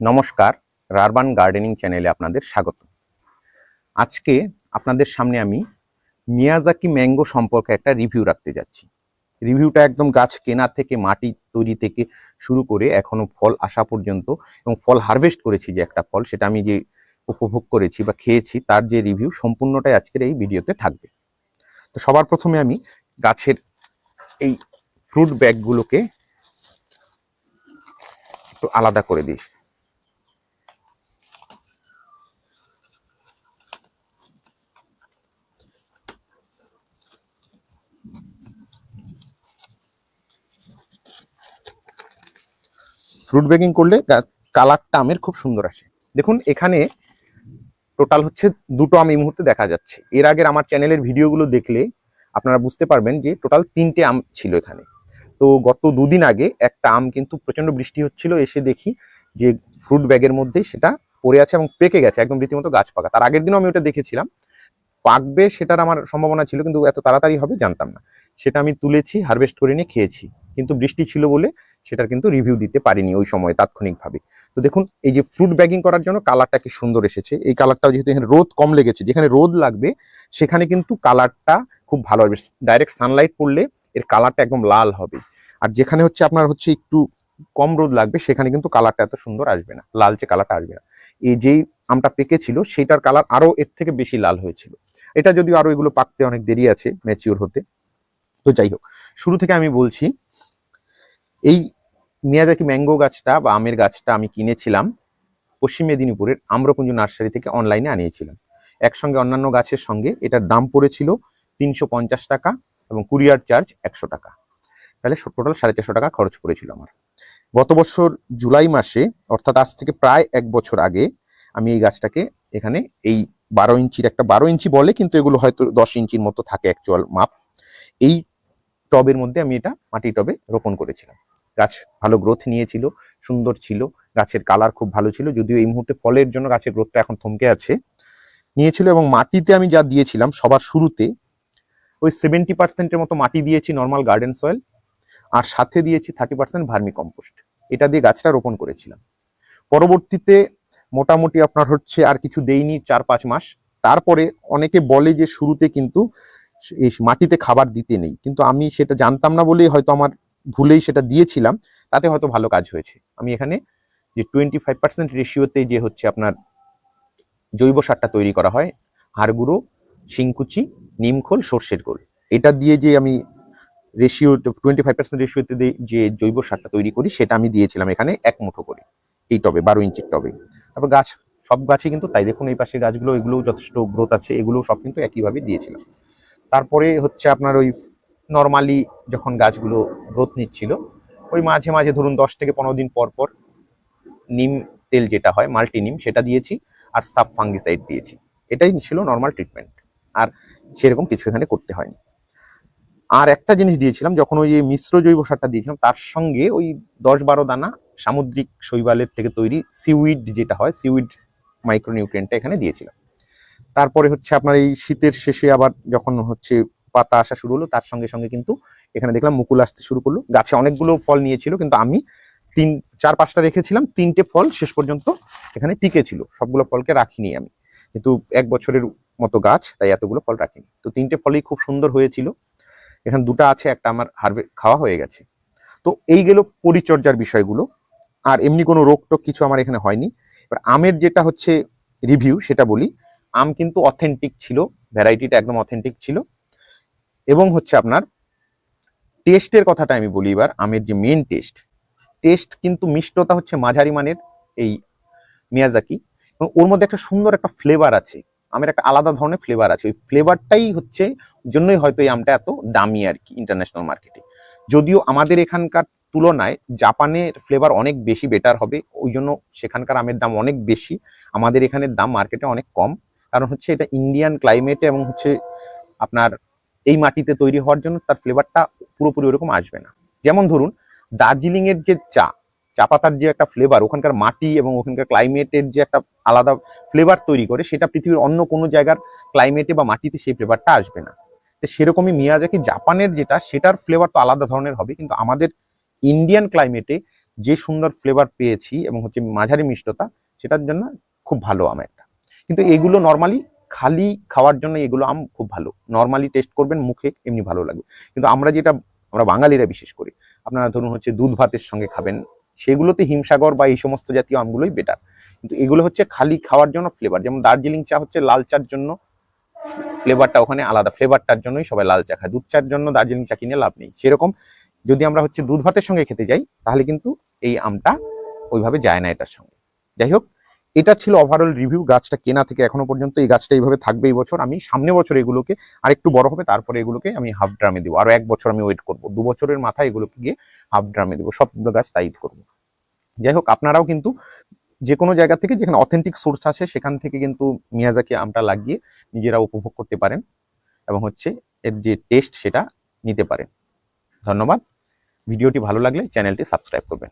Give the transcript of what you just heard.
নমস্কার, রারবান গার্ডেনিং চ্যানেলে আপনাদের স্বাগত। আজকে আপনাদের সামনে আমি মিয়াজাকি ম্যাঙ্গো সম্পর্কে একটা রিভিউ রাখতে যাচ্ছি। রিভিউটা একদম গাছ কেনা থেকে, মাটি তৈরি থেকে শুরু করে এখনও ফল আসা পর্যন্ত এবং ফল হারভেস্ট করেছি যে একটা ফল, সেটা আমি যে উপভোগ করেছি বা খেয়েছি, তার যে রিভিউ সম্পূর্ণটাই আজকের এই ভিডিওতে থাকবে। তো সবার প্রথমে আমি গাছের এই ফ্রুট ব্যাগগুলোকে একটু আলাদা করে দিই। ফ্রুট বেকিং করলে কালারটা আমের খুব সুন্দর আসে। দেখুন, এখানে টোটাল হচ্ছে দুটো আম এই মুহূর্তে দেখা যাচ্ছে। এর আগের আমার চ্যানেলের ভিডিওগুলো দেখলে আপনারা বুঝতে পারবেন যে টোটাল তিনটে আম ছিল এখানে। তো গত দুদিন আগে একটা আম কিন্তু প্রচণ্ড বৃষ্টি হচ্ছিল, এসে দেখি যে ফ্রুট ব্যাগের মধ্যে সেটা পড়ে আছে এবং পেকে গেছে, একদম রীতিমতো গাছ পাকা। তার আগের দিনও আমি ওটা দেখেছিলাম। পাকবে সেটার আমার সম্ভাবনা ছিল, কিন্তু এত তাড়াতাড়ি হবে জানতাম না। সেটা আমি তুলেছি হারভেস্ট করে নিয়ে খেয়েছি। কিন্তু বৃষ্টি ছিল বলে সেটার কিন্তু রিভিউ দিতে পারিনি ওই সময় তাৎক্ষণিকভাবে। তো দেখুন, এই যে ফ্রুট ব্যাগিং করার জন্য কালারটা কি সুন্দর এসেছে। এই কালারটাও যেহেতু এখানে রোদ কম লেগেছে, যেখানে রোদ লাগবে, সেখানে কিন্তু কালারটা খুব ভালো হবে। ডাইরেক্ট সানলাইট পড়লে এর কালারটা একদম লাল হবে। আর যেখানে হচ্ছে আপনার হচ্ছে একটু কম রোদ লাগবে, সেখানে কিন্তু কালারটা এত সুন্দর আসবে না, লালচে কালারটা আসবে না। এই যেই আমটা পেকেছিল, সেটার কালার আরও এর থেকে বেশি লাল হয়েছিল। এটা যদিও আরও এগুলো পাকতে অনেক দেরি আছে ম্যাচিওর হতে। তো যাই হোক, শুরু থেকে আমি বলছি এই মিয়াজাকি ম্যাঙ্গো গাছটা বা আমের গাছটা আমি কিনেছিলাম পশ্চিম মেদিনীপুরের আম্রকুঞ্জ নার্সারি থেকে অনলাইনে আনিয়েছিলাম। একসঙ্গে অন্যান্য গাছের সঙ্গে এটার দাম পড়েছিল তিনশো পঞ্চাশ টাকা এবং কুরিয়ার চার্জ একশো টাকা। তাহলে টোটাল সাড়ে চারশো টাকা খরচ পড়েছিল আমার। গত বছর জুলাই মাসে, অর্থাৎ আজ থেকে প্রায় এক বছর আগে, আমি এই গাছটাকে এখানে এই বারো ইঞ্চির একটা বারো ইঞ্চি বলে, কিন্তু এগুলো হয়তো দশ ইঞ্চির মতো থাকে অ্যাকচুয়াল মাপ। এই টবের মধ্যে আমি এটা মাটি টবে রোপণ করেছিলাম। গাছ ভালো গ্রোথ নিয়েছিল, সুন্দর ছিল, গাছের কালার খুব ভালো ছিল, যদিও এই মুহূর্তে ফলের জন্য গাছের গ্রোথটা এখন থমকে আছে। নিয়েছিল এবং মাটিতে আমি যা দিয়েছিলাম সবার শুরুতে, ওই সেভেন্টি পার্সেন্টের মতো মাটি দিয়েছি নর্মাল গার্ডেন সয়েল আর সাথে দিয়েছি থার্টি পার্সেন্ট ভার্মি কম্পোস্ট এটা দিয়ে গাছটা রোপণ করেছিলাম। পরবর্তীতে মোটামুটি আপনার হচ্ছে আর কিছু দেইনি, চার পাঁচ মাস। তারপরে অনেকে বলে যে শুরুতে কিন্তু মাটিতে খাবার দিতে নেই। কিন্তু আমি সেটা জানতাম না বলেই হয়তো আমার ভুলেই সেটা দিয়েছিলাম। তাতে হয়তো ভালো কাজ হয়েছে। আমি এখানে যে টোয়েন্টি ফাইভ পার্সেন্ট রেশিওতে যে হচ্ছে আপনার জৈব সারটা তৈরি করা হয় হাড়গুঁড়ো শিংকুচি নিমখোল সর্ষের খোল এটা দিয়ে যে আমি রেশিও টোয়েন্টি ফাইভ পার্সেন্ট রেশিওতে যে জৈব সারটা তৈরি করি, সেটা আমি দিয়েছিলাম এখানে এক মুঠো করে। এই টবে, বারো ইঞ্চির টবে। তারপর গাছ, সব গাছে কিন্তু তাই। দেখুন, এই পাশে গাছগুলো, এগুলোও যথেষ্ট গ্রোথ আছে। এগুলো সব কিন্তু একইভাবে দিয়েছিলাম। তারপরে হচ্ছে আপনার ওই নর্মালি যখন গাছগুলো গ্রোথ নিচ্ছিল, ওই মাঝে মাঝে ধরুন দশ থেকে পনেরো দিন পর পর নিম তেল যেটা হয় মাল্টি নিম, সেটা দিয়েছি আর সাব ফাঙ্গিসাইড দিয়েছি। এটাই ছিল নর্মাল ট্রিটমেন্ট আর সেরকম কিছু এখানে করতে হয়নি। আর একটা জিনিস দিয়েছিলাম, যখন ওই মিশ্র জৈব সারটা দিয়েছিলাম, তার সঙ্গে ওই দশ বারো দানা সামুদ্রিক শৈবালের থেকে তৈরি সিউইড যেটা হয় সিউইড মাইক্রোনিউট্রিয়েন্টটা এখানে দিয়েছিলাম। তারপরে হচ্ছে আপনার এই শীতের শেষে আবার যখন হচ্ছে পাতা আসা শুরু হলো, তার সঙ্গে সঙ্গে কিন্তু এখানে দেখলাম মুকুল আসতে শুরু করল। গাছে অনেকগুলো ফল নিয়েছিল, কিন্তু আমি তিন, চার, পাঁচটা রেখেছিলাম, তিনটে ফল শেষ পর্যন্ত এখানে টিকে ছিল সবগুলো ফলকে রাখিনি আমি। কিন্তু এক বছরের মতো গাছ, তাই এতগুলো ফল রাখিনি। তো তিনটে ফলই খুব সুন্দর হয়েছিল। এখানে দুটো আছে, একটা আমার হারভে খাওয়া হয়ে গেছে। তো এই গেল পরিচর্যার বিষয়গুলো। আর এমনি কোনো রোগ টোক কিছু আমার এখানে হয়নি। এবার আমের যেটা হচ্ছে রিভিউ সেটা বলি। আম কিন্তু অথেন্টিক ছিল, ভ্যারাইটিটা একদম অথেন্টিক ছিল। এবং হচ্ছে আপনার টেস্টের কথাটা আমি বলি এবার, আমের যে মেন টেস্ট টেস্ট কিন্তু মিষ্টতা হচ্ছে মাঝারি মানের এই মিয়াজাকি এবং ওর মধ্যে একটা সুন্দর একটা ফ্লেভার আছে, আমের একটা আলাদা ধরনের ফ্লেভার আছে। ওই ফ্লেভারটাই হচ্ছে জন্যই হয়তো এই আমটা এত দামি আর কি ইন্টারন্যাশনাল মার্কেটে যদিও আমাদের এখানকার তুলনায় জাপানের ফ্লেভার অনেক বেশি বেটার হবে, ওই জন্য সেখানকার আমের দাম অনেক বেশি। আমাদের এখানের দাম মার্কেটে অনেক কম। কারণ হচ্ছে এটা ইন্ডিয়ান ক্লাইমেটে এবং হচ্ছে আপনার এই মাটিতে তৈরি হওয়ার জন্য তার ফ্লেভারটা পুরোপুরি ওরকম আসবে না। যেমন ধরুন, দার্জিলিং এর যে চা চা পাতার যে একটা ফ্লেভার ওখানকার মাটি এবং ওখানকার ক্লাইমেটের যে একটা আলাদা ফ্লেভার তৈরি করে, সেটা পৃথিবীর অন্য কোনো জায়গার ক্লাইমেটে বা মাটিতে সেই ফ্লেভারটা আসবে না। তো সেরকমই মিয়াজাকি জাপানের যেটা, সেটার ফ্লেভার তো আলাদা ধরনের হবে, কিন্তু আমাদের ইন্ডিয়ান ক্লাইমেটে যে সুন্দর ফ্লেভার পেয়েছি এবং হচ্ছে মাঝারি মিষ্টতা, সেটার জন্য খুব ভালো আম একটা কিন্তু এগুলো নর্মালি খালি খাওয়ার জন্য এগুলো আম খুব ভালো। নর্মালি টেস্ট করবেন, মুখে এমনি ভালো লাগবে। কিন্তু আমরা যেটা, আমরা বাঙালিরা বিশেষ করি, আপনারা ধরুন হচ্ছে দুধ ভাতের সঙ্গে খাবেন, সেগুলোতে হিমসাগর বা এই সমস্ত জাতীয় আমগুলোই বেটার কিন্তু এগুলো হচ্ছে খালি খাওয়ার জন্য ফ্লেভার যেমন দার্জিলিং চা হচ্ছে লাল চার জন্য ফ্লেভারটা ওখানে আলাদা ফ্লেভারটার জন্যই সবাই লাল চা খায়। দুধ চার জন্য দার্জিলিং চা কিনে লাভ নেই। সেরকম যদি আমরা হচ্ছে দুধ ভাতের সঙ্গে খেতে যাই, তাহলে কিন্তু এই আমটা ওইভাবে যায় না এটার সঙ্গে। যাই হোক এটা ছিল ওভারঅল রিভিউ গাছটা কেনা থেকে এখনও পর্যন্ত এই গাছটা এইভাবে থাকবে এই বছর। আমি সামনে বছর এগুলোকে আরেকটু বড় হবে, তারপরে এগুলোকে আমি হাফ ড্রামে দিব। আরও এক বছর আমি ওয়েট করব। দু বছরের মাথায় এগুলোকে গিয়ে হাফ ড্রামে দেবো। সবগুলো গাছ তাই করব। যাই হোক, আপনারাও কিন্তু যে কোনো জায়গা থেকে যেখানে অথেন্টিক সোর্স আছে, সেখান থেকে কিন্তু মিয়াজাকে আমটা লাগিয়ে নিজেরা উপভোগ করতে পারেন এবং হচ্ছে এর যে টেস্ট সেটা নিতে পারেন। ধন্যবাদ। ভিডিওটি ভালো লাগলে চ্যানেলটি সাবস্ক্রাইব করবেন।